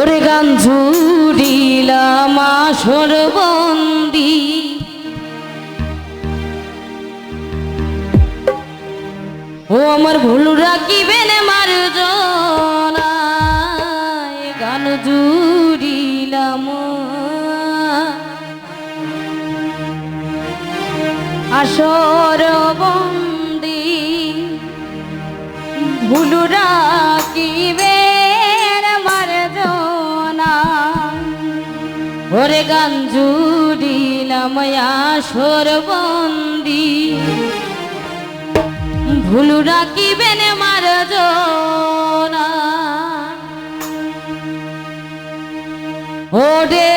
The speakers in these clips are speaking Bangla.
ওরে গান ঝুড়িলাম আসর বন্দি। ও আমার ভুল রাখিবেন মার গান জুড়িলাম আসর বন্দি, ভুল রাখিবে ওরে গান জুড়িলাম আসর বন্দি ভুলু রাখিবেন মার জোনা। ওডে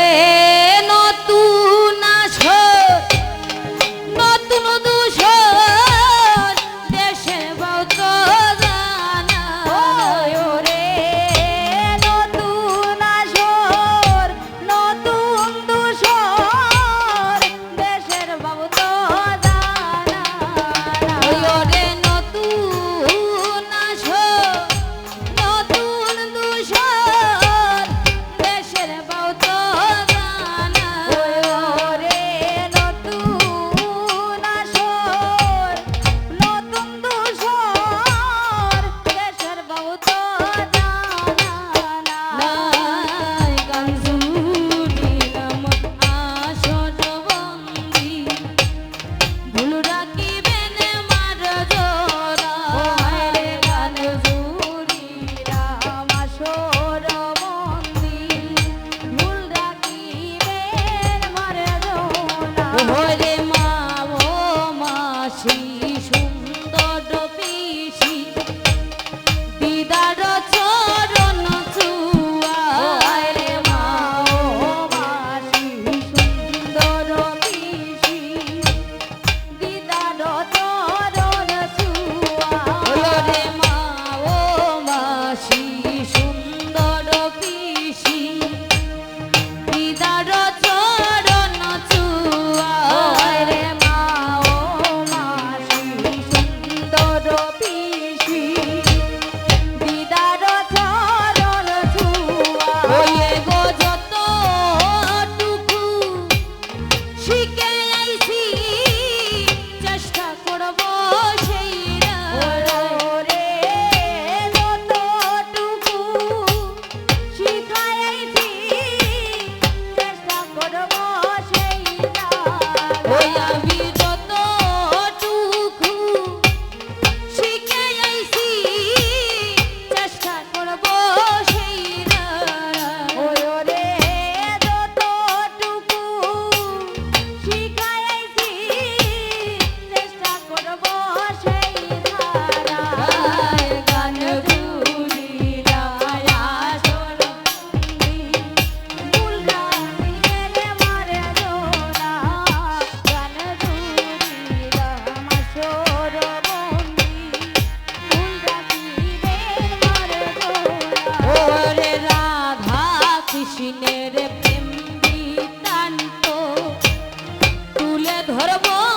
তুলে ধরবো